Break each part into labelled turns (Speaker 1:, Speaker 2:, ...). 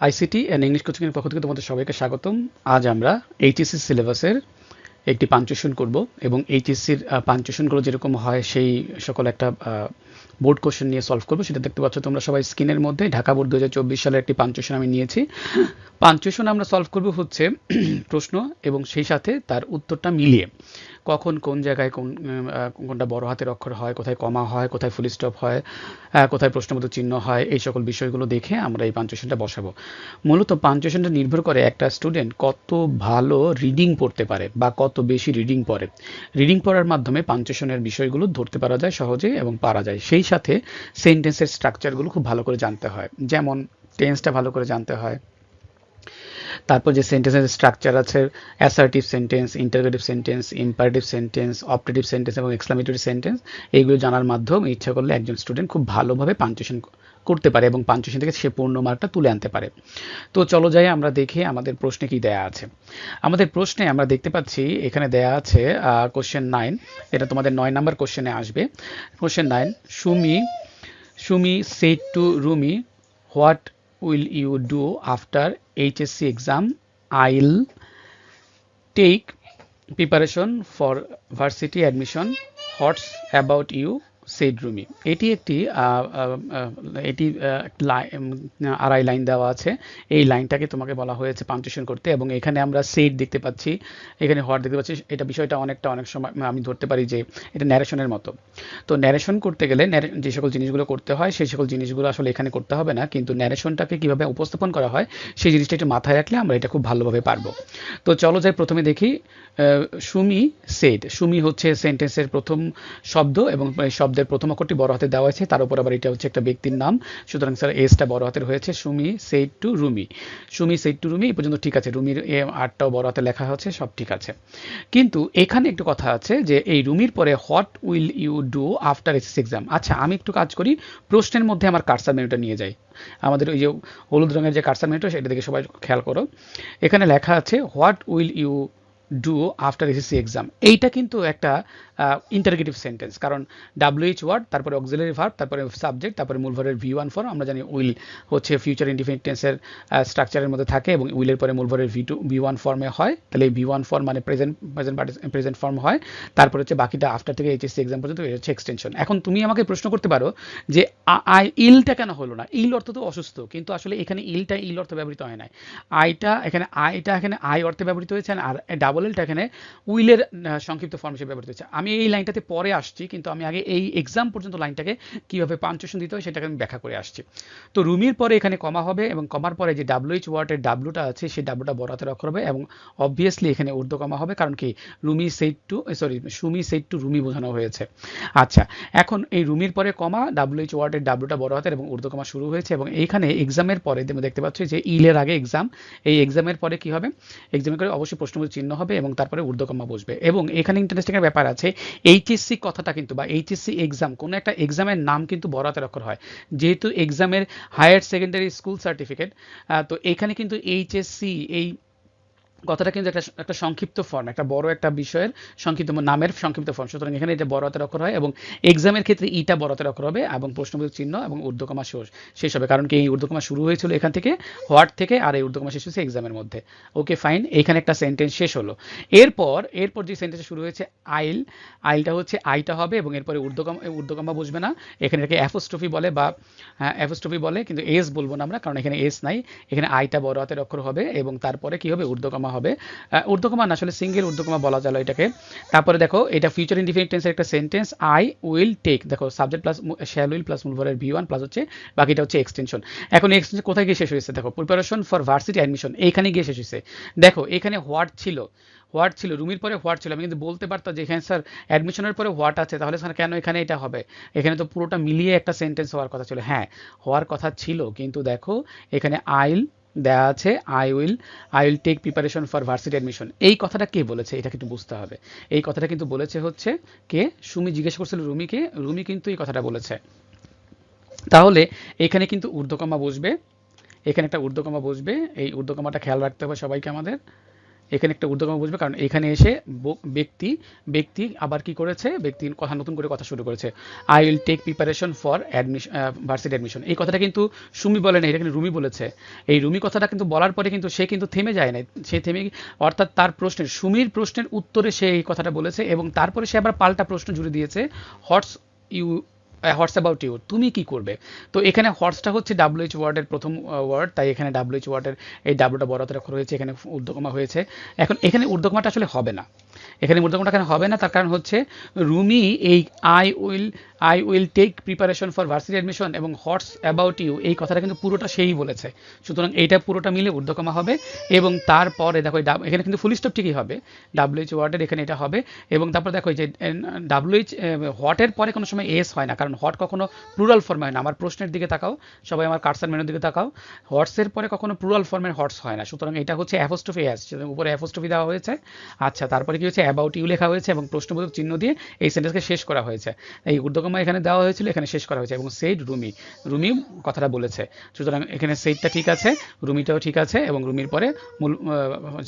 Speaker 1: ICT and English কোচিংয়ের পক্ষ থেকে তোমাদের সবাইকে স্বাগতম। আজ আমরা এইচএসসি সিলেবাসের একটি পাঞ্চুয়েশন করব এবং এইচএসসির পাঞ্চুয়েশনগুলো যেরকম হয় সেই সকল একটা বোর্ড কোশ্চেন নিয়ে সলভ করব। সেটা দেখতে পাচ্ছ তোমরা সবাই স্ক্রিনের মধ্যে। ঢাকা বোর্ড দু হাজার চব্বিশ সালের একটি পাঞ্চুয়েশন আমি নিয়েছি। পাঞ্চুয়েশন আমরা সলভ করব হচ্ছে প্রশ্ন এবং সেই সাথে তার উত্তরটা মিলিয়ে। কখন কোন জায়গায় কোন কোনটা বড় হাতের অক্ষর হয়, কোথায় কমা হয়, কোথায় ফুল স্টপ হয় কোথায় প্রশ্নবোধক চিহ্ন হয়, এই সকল বিষয়গুলো দেখে আমরা এই পাঞ্চুয়েশনটা বসাবো। মূলত পাঞ্চুয়েশনটা নির্ভর করে একটা স্টুডেন্ট কত ভালো রিডিং পড়তে পারে বা কত বেশি রিডিং পড়ে। রিডিং পড়ার মাধ্যমে পাঞ্চুয়েশনের বিষয়গুলো ধরতে পারা যায় সহজে এবং পারা যায়। সেই সাথে সেন্টেন্সের স্ট্রাকচারগুলো খুব ভালো করে জানতে হয়। যেমন টেন্সটা ভালো করে জানতে হয় তারপর যে সেন্টেন্সের স্ট্রাকচার আছে assertive sentence interrogative sentence imperative sentence operative sentence এবং এক্সক্লামেটরি সেন্টেন্স এইগুলো জানার মাধ্যমে ইচ্ছা করলে একজন স্টুডেন্ট খুব ভালোভাবে পাঞ্চুয়েশন করতে পারে এবং পাঞ্চুয়েশন থেকে সে পূর্ণ মার্কটা তুলে আনতে পারে। তো চলো যাই, আমরা দেখি আমাদের প্রশ্নে কি দেয়া আছে। আমাদের প্রশ্নে আমরা দেখতে পাচ্ছি, এখানে দেয়া আছে কোশ্চেন নাইন এটা তোমাদের নয় নাম্বার কোশ্চেনে আসবে। Question nine Sumi Sumi said to Rumi what will you do after HSC exam? I'll take preparation for varsity admission. What's about you? Said Rumi এটি একটি এটি আড়াই লাইন দেওয়া আছে। এই লাইনটাকে তোমাকে বলা হয়েছে পাঞ্চুয়েশন করতে এবং এখানে আমরা সেট দেখতে পাচ্ছি, এখানে হট দেখতে পাচ্ছি। এটা বিষয়টা অনেকটা, অনেক সময় আমি ধরতে পারি যে এটা ন্যারেশনের মতো। তো ন্যারেশন করতে গেলে যে সকল জিনিসগুলো করতে হয়, সেই সকল জিনিসগুলো আসলে এখানে করতে হবে না। কিন্তু ন্যারেশনটাকে কীভাবে উপস্থাপন করা হয়, সেই জিনিসটা একটু মাথায় রাখলে আমরা এটা খুব ভালোভাবে পারব। তো চলো যাই প্রথমে দেখি সুমি সেড সুমি হচ্ছে সেন্টেন্সের প্রথম শব্দ এবং শব্দের প্রথম অক্ষরটি বড় হাতে দেওয়া হয়েছে, তার উপর আবার এটা হচ্ছে একটা ব্যক্তির নাম। সুতরাং স্যার এসটা বড় হাতের হয়েছে, Sumi said to Rumi Sumi said to Rumi এই পর্যন্ত ঠিক আছে রুমির এ আটটাও বড় হাতে লেখা হচ্ছে সব ঠিক আছে। কিন্তু এখানে একটু কথা আছে যে, এই রুমির পরে what will you do after S S exam আচ্ছা আমি একটু কাজ করি, প্রশ্নের মধ্যে আমার কার্সার মেনুটা নিয়ে যাই। আমাদের ওই যে হলুদ রঙের যে কার্সার মেনুটা সেটা দেখে সবাই খেয়াল করো। এখানে লেখা আছে what will you do after SSC exam এইটা কিন্তু একটা ইন্টারগেটিভ সেন্টেন্স কারণ ডাব্লিউএইচ ওয়ার্ড তারপরে অক্সিলারি ভার্ব তারপরে সাবজেক্ট তারপরে মূল ভার্বের ভি ওয়ান ফর্ম আমরা জানি উইল হচ্ছে ফিউচার ইন্ডিফিনিট টেন্সের স্ট্রাকচারের মধ্যে থাকে এবং উইলের পরে মূল ভার্বের ভি টু ভি ওয়ান ফর্মে হয়। তাহলে ভি ওয়ান ফর্ম মানে প্রেজেন্ট প্রেজেন্ট প্রেজেন্ট ফর্ম হয়। তারপরে হচ্ছে বাকিটা আফটার থেকে এইচএসসি এক্সাম পর্যন্ত হচ্ছে এক্সটেনশন এখন তুমি আমাকে প্রশ্ন করতে পারো যে আই ইলটা কেন হলো না? ইল অর্থ তো অসুস্থ, কিন্তু আসলে এখানে ইলটা ইল অর্থ ব্যবহৃত হয় নাই। আইটা এখানে আইটা এখানে আই অর্থে ব্যবহৃত হয়েছে, আর ডাবল এলটা এখানে উইলের সংক্ষিপ্ত ফর্ম হিসেবে ব্যবহৃত হচ্ছে আমি এই লাইনটাতে পরে আসছি, কিন্তু আমি আগে এই এক্সাম পর্যন্ত লাইনটাকে কীভাবে পাঞ্চুয়েশন দিতে হয় সেটাকে আমি ব্যাখ্যা করে আসছি। তো রুমির পরে এখানে কমা হবে এবং কমার পরে যে ডাব্লিউএইচ ওয়ার্ডের ডাব্লুটা আছে সেই ডাব্লুটা বড় হাতের অক্ষর হবে এবং অবভিয়াসলি এখানে উর্দু কমা হবে কারণ কি Rumi said to sorry Sumi said to Rumi বোঝানো হয়েছে। আচ্ছা এখন এই রুমির পরে কমা ডাব্লিউএইচ ওয়ার্ডের ডাব্লুটা বড় হাতের এবং উর্দু কমা শুরু হয়েছে এবং এইখানে এক্সামের পরে দেখতে পাচ্ছি যে ইলের আগে এক্সাম এই এক্সামের পরে কি হবে? এক্সামের পরে অবশ্যই প্রশ্নবোধ চিহ্ন হবে এবং তারপরে উর্দকম্মা বসবে এবং এখানে ইন্টারেস্টিংয়ের ব্যাপার আছে এইচএসসি কথাটা কিন্তু বা এইচএসসি এক্সাম কোনো একটা এক্সামের নাম কিন্তু বড় হাতের অক্ষর হয়। যেহেতু এক্সামের হায়ার সেকেন্ডারি স্কুল সার্টিফিকেট তো এখানে কিন্তু এইচএসসি, এই কথাটা কিন্তু একটা একটা সংক্ষিপ্ত ফর্ম একটা বড় একটা বিষয়ের সংক্ষিপ্ত নামের সংক্ষিপ্ত ফর্ম সুতরাং এখানে এটা বড় হাতের অক্ষর হয় এবং এক্সামের ক্ষেত্রে ইটা বড় হাতের অক্ষর হবে এবং প্রশ্নবোধক চিহ্ন এবং ঊর্ধ্বকমা শেষ। শেষ হবে। কারণ কি এই ঊর্ধ্বকমা শুরু হয়েছিল এখান থেকে, হোয়াট থেকে, আর এই ঊর্ধ্বকমা শেষ হয়েছে এক্সামের মধ্যে। Okay, fine. এখানে একটা সেন্টেন্স শেষ হলো। এরপর এরপর যে সেন্টেন্স শুরু হয়েছে, আইল, আইলটা হচ্ছে আইটা হবে এবং এরপরে ঊর্ধ্বকমা ঊর্ধ্বকমা বসবে না। এখানে এটাকে অ্যাফোস্ট্রফি বলে বা অ্যাফোস্ট্রফি বলে, কিন্তু এস বলব না আমরা, কারণ এখানে এস নাই। এখানে আইটা বড় হাতের অক্ষর হবে এবং তারপরে কি হবে? ঊর্ধ্বকমা হবে। ঊর্ধ্বকমা আসলে সিঙ্গেল ঊর্ধ্বকমা বলা যায় এটাকে। তারপরে দেখো, এটা ফিউচার ইনডিফিনিট টেন্সের একটা সেন্টেন্স আই উইল টেক দেখো subject plus shall will plus মুলভারের V one plus হচ্ছে, বাকিটা হচ্ছে এক্সটেনশন এখন এক্সটেনশন কোথায় গিয়ে শেষ হয়েছে? দেখো প্রিপারেশন ফর ভার্সিটি অ্যাডমিশন এইখানে গিয়ে শেষ হয়েছে। দেখো, এখানে হোয়াট ছিল? হোয়াট ছিল? রুমির পরে হোয়াট ছিল? আমি কিন্তু বলতে পারতাম যে এখানে স্যার অ্যাডমিশনের পরে হোয়াট আছে, তাহলে স্যার কেন এখানে এটা হবে? এখানে তো পুরোটা মিলিয়ে একটা সেন্টেন্স হওয়ার কথা ছিল। হ্যাঁ হওয়ার কথা ছিল, কিন্তু দেখো, এখানে আইল দেয়া আছে I will I will take preparation for varsity admission এই কথাটা কে বলেছে? এটা কিন্তু বুঝতে হবে। এই কথাটা কিন্তু বলেছে হচ্ছে কে? সুমি জিজ্ঞেস করছিল রুমিকে, রুমি কিন্তু এই কথাটা বলেছে। তাহলে এখানে কিন্তু ঊর্ধ্বকমা বসবে। এখানে একটা ঊর্ধ্বকমা বসবে। এই ঊর্ধ্বকমাটা খেয়াল রাখতে হবে সবাইকে আমাদের। এখানে একটা ঊর্ধ্বকমা বসবে, কারণ এখানে এসে ব্যক্তি ব্যক্তি আবার কি করেছে? ব্যক্তি কথা, নতুন করে কথা শুরু করেছে। I will take preparation for admission varsity admission এই কথাটা কিন্তু সুমি বলে না এটা রুমি বলেছে। এই রুমি কথাটা কিন্তু বলার পরে কিন্তু সে কিন্তু থেমে যায় না সে থেমে অর্থাৎ তার প্রশ্নের, সুমির প্রশ্নের উত্তরে সে এই কথাটা বলেছে এবং তারপরে সে আবার পাল্টা প্রশ্ন জুড়ে দিয়েছে what's you what's about you তুমি কি করবে? তো এখানে হোয়াটসটা হচ্ছে ডাব্লিউ ডাব্লিউএইচ ওয়ার্ডের প্রথম ওয়ার্ড তাই এখানে ডাব্লিউ ডাব্লিউএইচ ওয়ার্ডের এই ডাব্লুটা বড় হাতের অক্ষর হয়েছে এখানে ঊর্ধ্বকমা হয়েছে। এখন এখানে ঊর্ধ্বকমাটা আসলে হবে না। এখানে ঊর্ধ্বকমাটা এখানে হবে না, তার কারণ হচ্ছে রুমি এই I will I will take preparation for varsity admission এবং হটস অ্যাবাউট ইউ এই কথাটা কিন্তু পুরোটা সেই বলেছে। সুতরাং এইটা পুরোটা মিলে ঊর্ধ্বকমা হবে এবং তারপরে দেখো এখানে কিন্তু ফুল স্টপ ঠিকই হবে। ডাব্লিউএইচ ওয়ার্ডের এখানে এটা হবে এবং তারপর দেখো যে ডাব্লিউএইচ হটের পরে কোনো সময় এস হয় না, কারণ হট কখনো প্লুরাল ফর্মে হয় না। আমার প্রশ্নের দিকে তাকাও, সবাই আমার কার্সার মেনুর দিকে তাকাও। হটসের পরে কখনো প্লুরাল ফর্মের হটস হয় না, সুতরাং এটা হচ্ছে অ্যাফোস্টফি এস উপরে অ্যাফোস্টফি দেওয়া হয়েছে। আচ্ছা তারপরে কি হচ্ছে অ্যাবাউট ইউ লেখা হয়েছে এবং প্রশ্নবোধক চিহ্ন দিয়ে এই সেন্টেন্সকে শেষ করা হয়েছে। এই ঊর্ধ্বকমা এখানে দেওয়া হয়েছিল, এখানে শেষ করা হয়েছে এবং সেইড রুমি রুমি কথাটা বলেছে। সুতরাং এখানে সেইডটা ঠিক আছে রুমিটাও ঠিক আছে এবং রুমির পরে মূল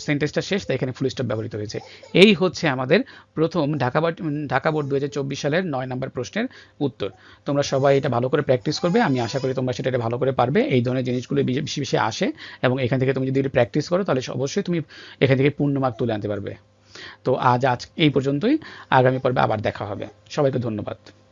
Speaker 1: সেন্টেন্সটা শেষ, তাই এখানে ফুল স্টপ ব্যবহৃত হয়েছে। এই হচ্ছে আমাদের প্রথম ঢাকা বোর্ড ঢাকা বোর্ড দু হাজার চব্বিশ সালের নয় নম্বর প্রশ্নের উত্তর। তোমরা সবাই এটা ভালো করে প্র্যাকটিস করবে, আমি আশা করি তোমরা সেটা ভালো করে পারবে। এই ধরনের জিনিসগুলো বেশি বেশি আসে এবং এখান থেকে তুমি যদি প্র্যাকটিস করো, তাহলে অবশ্যই তুমি এখান থেকে পূর্ণ মার্ক তুলে আনতে পারবে। তো আজ আজ এই পর্যন্তই। আগামী পর্বে আবার দেখা হবে। সবাইকে ধন্যবাদ।